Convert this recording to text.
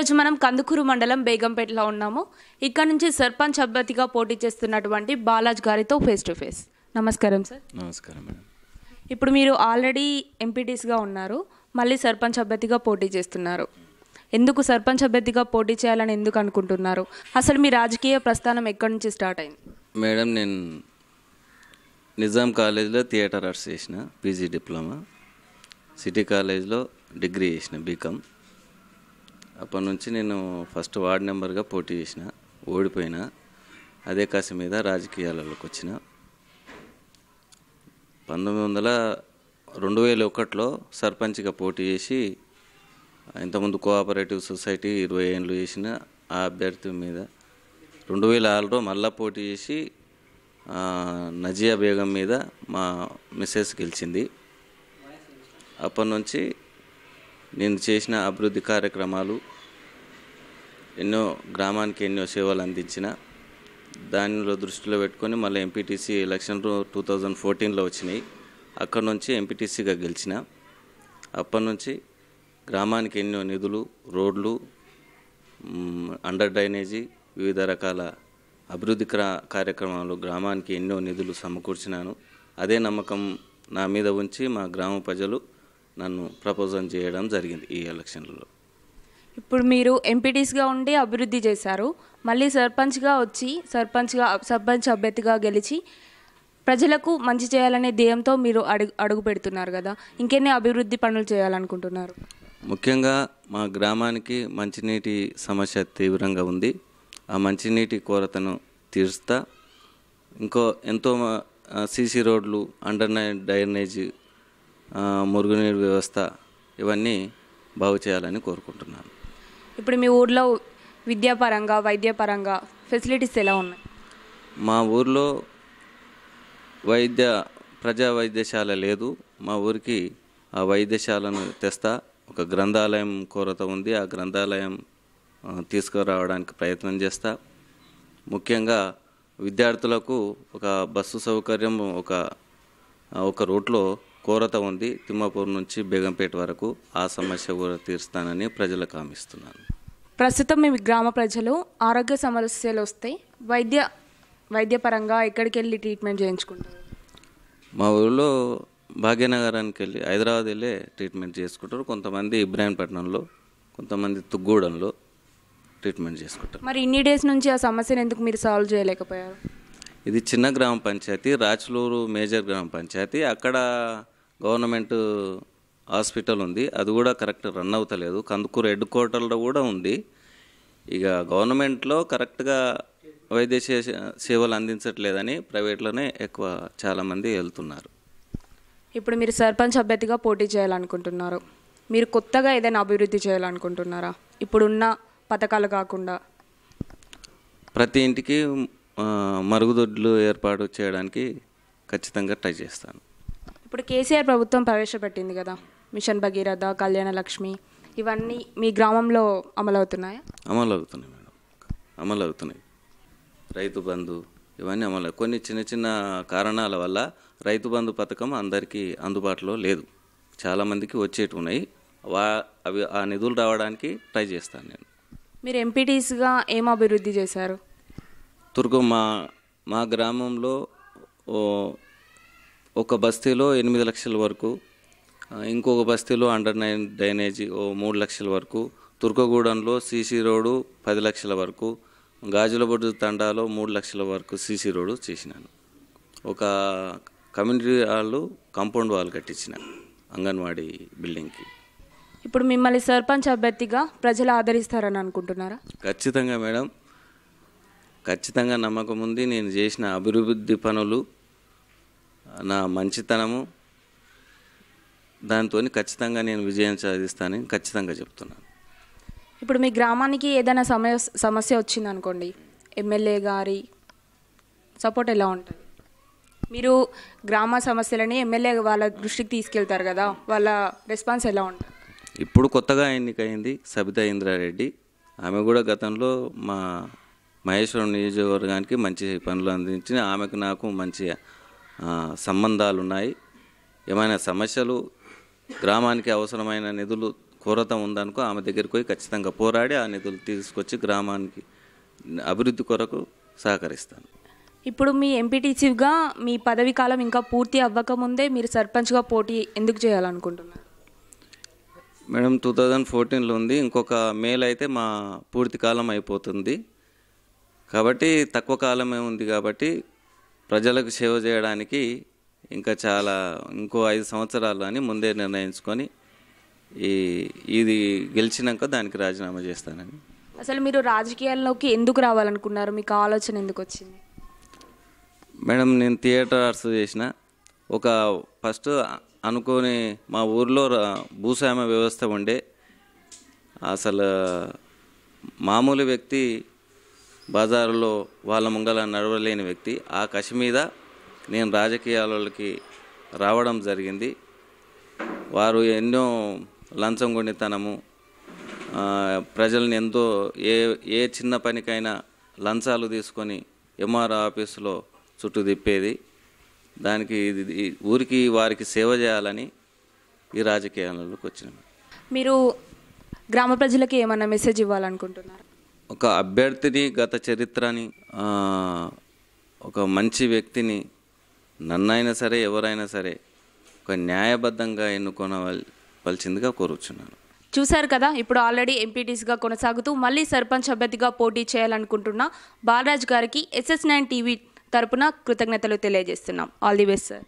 ఈరోజు మనం కందుకూరు మండలం బేగంపేటలో ఉన్నాము. ఇక్కడ నుంచి సర్పంచ్ అభ్యర్థిగా పోటీ చేస్తున్నటువంటి బాలాజ్ గారితో ఫేస్ టు ఫేస్ నమస్కారం సార్ నమస్కారం మేడం. ఇప్పుడు మీరు ఆల్రెడీ ఎంపీటీస్గా ఉన్నారు. మళ్ళీ సర్పంచ్ అభ్యర్థిగా పోటీ చేస్తున్నారు. ఎందుకు సర్పంచ్ అభ్యర్థిగా పోటీ చేయాలని ఎందుకు అనుకుంటున్నారు? అసలు మీ రాజకీయ ప్రస్థానం ఎక్కడి నుంచి స్టార్ట్ అయింది? మేడం నేను నిజాం కాలేజ్లో థియేటర్ ఆర్ట్స్ చేసిన పీజీ డిప్లొమా. సిటీ కాలేజ్లో డిగ్రీ చేసిన బీకామ్ అప్పటి నుంచి నేను ఫస్ట్ వార్డ్ నెంబర్గా పోటీ చేసిన ఓడిపోయినా అదే కాసి మీద రాజకీయాలలోకి వచ్చిన. పంతొమ్మిది వందల రెండు వేల ఒకటిలో సర్పంచ్గా పోటీ చేసి ఇంతకుముందు కోఆపరేటివ్ సొసైటీ ఇరవై ఏళ్ళు చేసిన ఆ అభ్యర్థి మీద రెండు వేల ఆరులో మళ్ళా పోటీ చేసి నజియా బేగం మీద మా మిస్సెస్ గెలిచింది. అప్పటి నుంచి నేను చేసిన అభివృద్ధి కార్యక్రమాలు ఎన్నో గ్రామానికి ఎన్నో సేవలు అందించిన దానిలో దృష్టిలో పెట్టుకొని మళ్ళీ ఎంపీటీసీ ఎలక్షన్ టూ థౌజండ్ ఫోర్టీన్లో వచ్చినాయి. అక్కడ నుంచి ఎంపీటీసీగా గెలిచిన. అప్పటి నుంచి గ్రామానికి ఎన్నో నిధులు రోడ్లు అండర్ డ్రైనేజీ వివిధ రకాల అభివృద్ధి క్రా కార్యక్రమాలు గ్రామానికి ఎన్నో నిధులు సమకూర్చినాను. అదే నమ్మకం నా మీద ఉంచి మా గ్రామ ప్రజలు నన్ను ప్రపోజల్ చేయడం జరిగింది ఈ ఎలక్షన్లలో. ఇప్పుడు మీరు ఎంపీటీస్గా ఉండి అభివృద్ధి చేశారు. మళ్ళీ సర్పంచ్గా వచ్చి సర్పంచ్గా సర్పంచ్ అభ్యర్థిగా గెలిచి ప్రజలకు మంచి చేయాలనే ధ్యేయంతో మీరు అడుగు అడుగు పెడుతున్నారు కదా. ఇంకెన్ని అభివృద్ధి పనులు చేయాలనుకుంటున్నారు? ముఖ్యంగా మా గ్రామానికి మంచినీటి సమస్య తీవ్రంగా ఉంది. ఆ మంచినీటి కొరతను తీరుస్తా. ఇంకో ఎంతో సీసీ రోడ్లు అండర్ డ్రైనేజ్ మురుగునీరు వ్యవస్థ ఇవన్నీ బాగు చేయాలని కోరుకుంటున్నాను. ఇప్పుడు మీ ఊర్లో విద్యాపరంగా వైద్యపరంగా ఫెసిలిటీస్ ఎలా ఉన్నాయి? మా ఊర్లో వైద్య ప్రజా వైద్యశాల లేదు. మా ఊరికి ఆ వైద్యశాలను తెస్తా ఒక గ్రంథాలయం కొరత ఉంది. ఆ గ్రంథాలయం తీసుకురావడానికి ప్రయత్నం చేస్తా. ముఖ్యంగా విద్యార్థులకు ఒక బస్సు సౌకర్యం ఒక ఒక రూట్లో కొరత ఉంది తిమ్మాపూర్ నుంచి బేగంపేట వరకు ఆ సమస్య కూడా తీరుస్తానని ప్రజలకు హామీస్తున్నాను ప్రస్తుతం మీ గ్రామ ప్రజలు ఆరోగ్య సమస్యలు వస్తే వైద్య వైద్యపరంగా ఎక్కడికి వెళ్ళి ట్రీట్మెంట్ చేయించుకుంటారు? మా ఊళ్ళో భాగ్యనగరానికి వెళ్ళి హైదరాబాద్ వెళ్ళే ట్రీట్మెంట్ చేసుకుంటారు. కొంతమంది ఇబ్రాహీంపట్నంలో కొంతమంది తుగ్గూడెంలో ట్రీట్మెంట్ చేసుకుంటారు. మరి ఇన్ని డేస్ నుంచి ఆ సమస్యను ఎందుకు మీరు సాల్వ్ చేయలేకపోయారు? ఇది చిన్న గ్రామ పంచాయతీ రాచులూరు మేజర్ గ్రామ పంచాయతీ. అక్కడ గవర్నమెంట్ హాస్పిటల్ ఉంది. అది కూడా కరెక్ట్ రన్ అవుతలేదు. కందుకూరు హెడ్ క్వార్టర్లో కూడా ఉంది. ఇక గవర్నమెంట్లో కరెక్ట్గా వైద్య సేవలు అందించట్లేదని ప్రైవేట్లోనే ఎక్కువ చాలామంది వెళ్తున్నారు. ఇప్పుడు మీరు సర్పంచ్ అభ్యర్థిగా పోటీ చేయాలనుకుంటున్నారు. మీరు కొత్తగా ఏదైనా అభివృద్ధి చేయాలనుకుంటున్నారా? ఇప్పుడున్న పథకాలు కాకుండా. ప్రతి ఇంటికి మరుగుదొడ్లు ఏర్పాటు చేయడానికి ఖచ్చితంగా ట్రై చేస్తాను. ఇప్పుడు కేసీఆర్ ప్రభుత్వం ప్రవేశపెట్టింది కదా మిషన్ భగీరథ కళ్యాణ లక్ష్మి ఇవన్నీ మీ గ్రామంలో అమలవుతున్నాయా? అమలు అవుతున్నాయి మేడం. అమలు అవుతున్నాయి రైతు బంధు ఇవన్నీ అమలు. కొన్ని చిన్న చిన్న కారణాల వల్ల రైతు బంధు పథకం అందరికీ అందుబాటులో లేదు. చాలామందికి వచ్చేటి ఉన్నాయి. వా అవి ఆ నిధులు రావడానికి ట్రై చేస్తాను నేను. మీరు ఎంపీటీస్గా ఏం అభివృద్ధి చేశారు? తుర్గు మా మా గ్రామంలో ఒక బస్తీలో ఎనిమిది లక్షల వరకు ఇంకొక బస్తీలో అండర్ నైన్ డ్రైనేజీ ఓ మూడు లక్షల వరకు తుర్కగూడెంలో సీసీ రోడ్డు పది లక్షల వరకు గాజులబొడ్డు తండాలో మూడు లక్షల వరకు సీసీ రోడ్డు చేసినాను. ఒక కమ్యూనిటీ హాల్ కాంపౌండ్ వాల్ కట్టించిన అంగన్వాడీ బిల్డింగ్కి. ఇప్పుడు మిమ్మల్ని సర్పంచ్ అభ్యర్థిగా ప్రజలు ఆదరిస్తారని అనుకుంటున్నారా? ఖచ్చితంగా మేడం. ఖచ్చితంగా నమ్మకం ఉంది. నేను చేసిన అభివృద్ధి పనులు నా మంచితనము దాంతో ఖచ్చితంగా నేను విజయం సాధిస్తానని ఖచ్చితంగా చెప్తున్నాను. ఇప్పుడు మీ గ్రామానికి ఏదైనా సమస్య సమస్య వచ్చిందనుకోండి ఎమ్మెల్యే గారి సపోర్ట్ ఎలా ఉంటుంది? మీరు గ్రామ సమస్యలని ఎమ్మెల్యే వాళ్ళ దృష్టికి తీసుకెళ్తారు కదా వాళ్ళ రెస్పాన్స్ ఎలా ఉంటుంది? ఇప్పుడు కొత్తగా ఎన్నికైంది సబితా ఇంద్రారెడ్డి. ఆమె కూడా గతంలో మా మహేశ్వరం నియోజకవర్గానికి మంచి పనులు అందించిన ఆమెకు నాకు మంచి సంబంధాలు ఉన్నాయి ఏమైనా సమస్యలు గ్రామానికి అవసరమైన నిధులు కొరత ఉందనుకో ఆమె దగ్గరికి పోయి ఖచ్చితంగా పోరాడి ఆ నిధులు తీసుకొచ్చి గ్రామానికి అభివృద్ధి కొరకు సహకరిస్తాను. ఇప్పుడు మీ ఎంపీటీసీగా మీ పదవి కాలం ఇంకా పూర్తి అవ్వకముందే మీరు సర్పంచ్గా పోటీ ఎందుకు చేయాలనుకుంటున్నారు? మేడం టూ థౌజండ్ ఫోర్టీన్లో ఉంది. ఇంకొక మేల్ అయితే మా పూర్తి కాలం అయిపోతుంది. కాబట్టి తక్కువ కాలమే ఉంది కాబట్టి ప్రజలకు సేవ చేయడానికి ఇంకా చాలా ఇంకో ఐదు సంవత్సరాలు అని ముందే నిర్ణయించుకొని ఈ ఇది గెలిచినాక దానికి రాజీనామా చేస్తానని అసలు మీరు రాజకీయాల్లోకి ఎందుకు రావాలనుకున్నారు? మీకు ఆలోచన ఎందుకు వచ్చింది? మేడం నేను థియేటర్ ఆర్ట్స్ చేసిన. ఒక ఫస్ట్ అనుకోని మా ఊర్లో భూస్వామ్య వ్యవస్థ ఉండే. అసలు మామూలు వ్యక్తి బజారులో వాళ్ళ ముంగల నడవలేని వ్యక్తి. ఆ కసి మీద నేను రాజకీయాలకి రావడం జరిగింది. వారు ఎన్నో లంచం గుండితనము ప్రజల్ని ఎంతో ఏ ఏ చిన్న పనికైనా లంచాలు తీసుకొని ఎంఆర్ ఆఫీసులో చుట్టూ తిప్పేది. దానికి ఇది- ఊరికి వారికి సేవ చేయాలని ఈ రాజకీయాలలోకి వచ్చినాము మీరు గ్రామ ప్రజలకి ఏమైనా మెసేజ్ ఇవ్వాలనుకుంటున్నారు? ఒక అభ్యర్థిని గత చరిత్రని ఒక మంచి వ్యక్తిని నన్నైనా సరే ఎవరైనా సరే ఒక న్యాయబద్ధంగా ఎన్నుకోనవలసిందిగా కోరుచున్నాను. చూశారు కదా ఇప్పుడు ఆల్రెడీ ఎంపీటీస్గా కొనసాగుతూ మళ్ళీ సర్పంచ్ అభ్యర్థిగా పోటీ చేయాలనుకుంటున్న బాలరాజ్ గారికి ఎస్ఎస్ నైన్ టీవీ తరపున కృతజ్ఞతలు తెలియజేస్తున్నాం. All the best sir